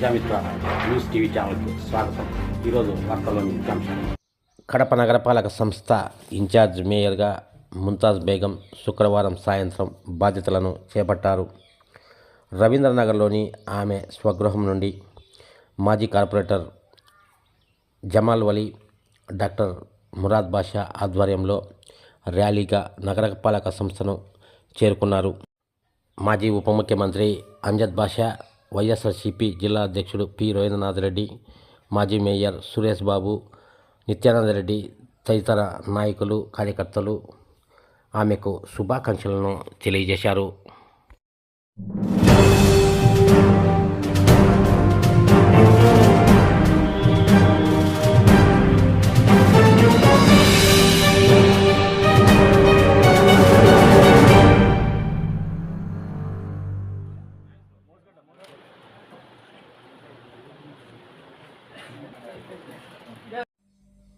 Prajamitra news TV ఛానల్కి స్వాగతం. ఈరోజు వార్తల్లోని ముఖ్యాంశాలు కడప నగరపాలక సంస్థ ఇన్ఛార్జ్ మేయర్గా ముంతాజ్ బేగం శుక్రవారం సాయంత్రం బాధ్యతలను చేపట్టారు. రవీంద్రనగర్లోని ఆమె స్వగృహం నుండి మాజీ కార్పొరేటర్ జమాల్ వలి డాక్టర్ మురాద్ బాషా ఆధ్వర్యంలో ర్యాలీగా నగరపాలక సంస్థను చేరుకున్నారు. మాజీ ఉప ముఖ్యమంత్రి అంజద్ బాషా వైఎస్ఆర్సీపీ జిల్లా అధ్యక్షుడు పి. రవీంద్రనాథ్ రెడ్డి మాజీ మేయర్ సురేష్ బాబు నిత్యానందరెడ్డి తదితర నాయకులు కార్యకర్తలు ఆమెకు శుభాకాంక్షలను తెలియజేశారు.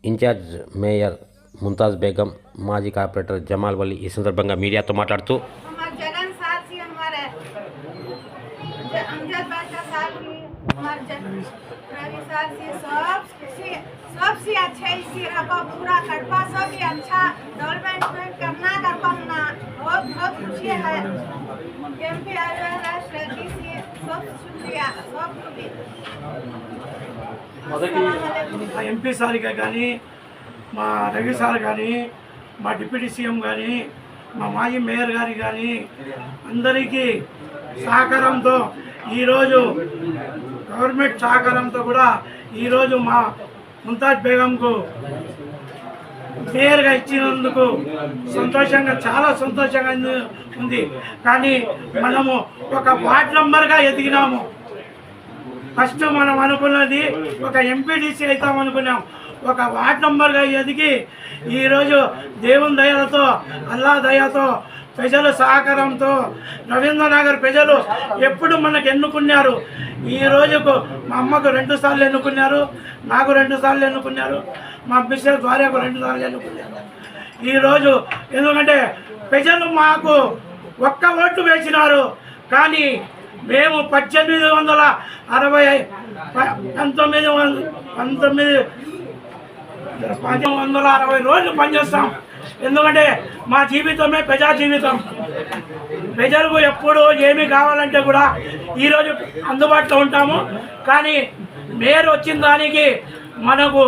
ఇన్ఛార్జ్ మేయర్ ముంతాజ్ బేగం మాజీ కార్పొరేటర్ జమాల్ వలి ఈ సందర్భంగా మీడియాతో మాట్లాడుతూ हमारे जगन साहब जी हमारे ज- अमजद बादशाह साहब जी हमारे जग- रवि साहब जी सब से सब से अच्छे इसी रखो पूरा कटवा सब ही अच्छा डेवलपमेंट में करना करवा ना बहुत बहुत खुशी है एमपी राष्ट्र रेड्डी से మొదటి ఎంపీ సార్గా కానీ మా రవి సార్ కానీ మా డిప్యూటీ సీఎం కానీ మా మాజీ మేయర్ గారి కానీ అందరికీ సహకారంతో ఈరోజు గవర్నమెంట్ సహకారంతో కూడా ఈరోజు మా ముంతాజ్ బేగంకు క్లియర్గా ఇచ్చినందుకు సంతోషంగా చాలా సంతోషంగా ఉంది- కానీ మనము ఒక వార్డ్ మెంబర్గా ఎదిగినాము. ఫస్ట్ మనం అనుకున్నది ఒక ఎంపీడీసీ అవుతాం అనుకున్నాం. ఒక వార్డ్ మెంబర్గా ఎదిగి ఈరోజు దేవుని దయలతో అల్లా దయతో ప్రజల సహకారంతో రవీంద్రనగర్ ప్రజలు ఎప్పుడు మనకు ఎన్నుకున్నారు? ఈ రోజుకు మా అమ్మకు రెండు సార్లు ఎన్నుకున్నారు నాకు రెండు సార్లు ఎన్నుకున్నారు మా మిస్టర్ భార్యకు రెండు సార్లు ఎన్నుకున్నారు. ఈరోజు ఎందుకంటే ప్రజలు మాకు ఒక్క ఓటు వేసినారు కానీ మేము పద్దెనిమిది వందల అరవై ప- పంతొమ్మిది వంద పంతొమ్మిది పద్దెనిమిది వందల అరవై రోజులు పనిచేస్తాం. ఎందుకంటే మా జీవితమే ప్రజా జీవితం. ప్రజలకు ఎప్పుడు ఏమి కావాలంటే కూడా ఈరోజు అందుబాటులో ఉంటాము. కానీ మేయర్ వచ్చిన దానికి మనకు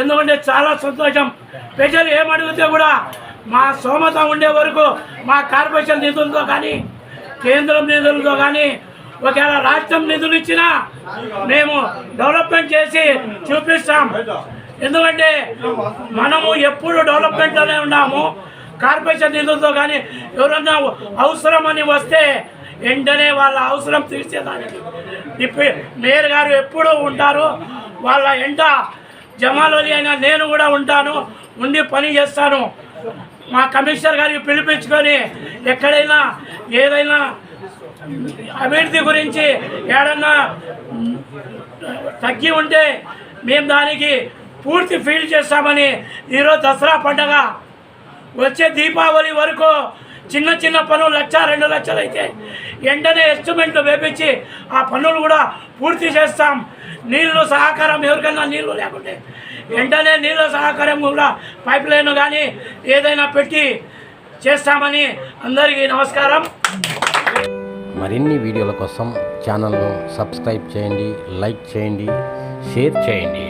ఎందుకంటే చాలా సంతోషం. ప్రజలు ఏమడిగితే కూడా మా సోమత ఉండే వరకు మా కార్పొరేషన్ నిధులతో కానీ కేంద్రం నిధులతో కానీ ఒకవేళ రాష్ట్రం నిధులు ఇచ్చినా మేము డెవలప్మెంట్ చేసి చూపిస్తాం. ఎందుకంటే మనము ఎప్పుడు డెవలప్మెంట్లోనే ఉన్నాము. కార్పొరేషన్ నిధులతో కానీ ఎవరన్నా అవసరం అని వస్తే వెంటనే వాళ్ళ అవసరం తీర్చేదానికి. ఇప్పుడు మేయర్ గారు ఎప్పుడూ ఉంటారు. వాళ్ళ ఎంట జమాలోని అయినా నేను కూడా ఉంటాను. ఉండి పని చేస్తాను. మా కమిషనర్ గారికి పిలిపించుకొని ఎక్కడైనా ఏదైనా అభివృద్ధి గురించి ఏడన్నా తగ్గి ఉంటే మేము దానికి పూర్తి ఫీల్ చేస్తామని ఈరోజు దసరా పండగ వచ్చే దీపావళి వరకు చిన్న చిన్న పనులు లక్ష రెండు లక్షలు అయితే వెంటనే ఎస్టిమేట్లు వేపించి ఆ పనులు కూడా పూర్తి చేస్తాం. నీళ్ళు సహకారం ఎవరికైనా నీళ్ళు లేకుంటే వెంటనే నీళ్ళ సహకారం కూడా పైప్ లైన్ కానీ ఏదైనా పెట్టి చేస్తామని అందరికీ నమస్కారం. మరిన్ని వీడియోల కోసం ఛానల్ను సబ్స్క్రైబ్ చేయండి లైక్ చేయండి షేర్ చేయండి.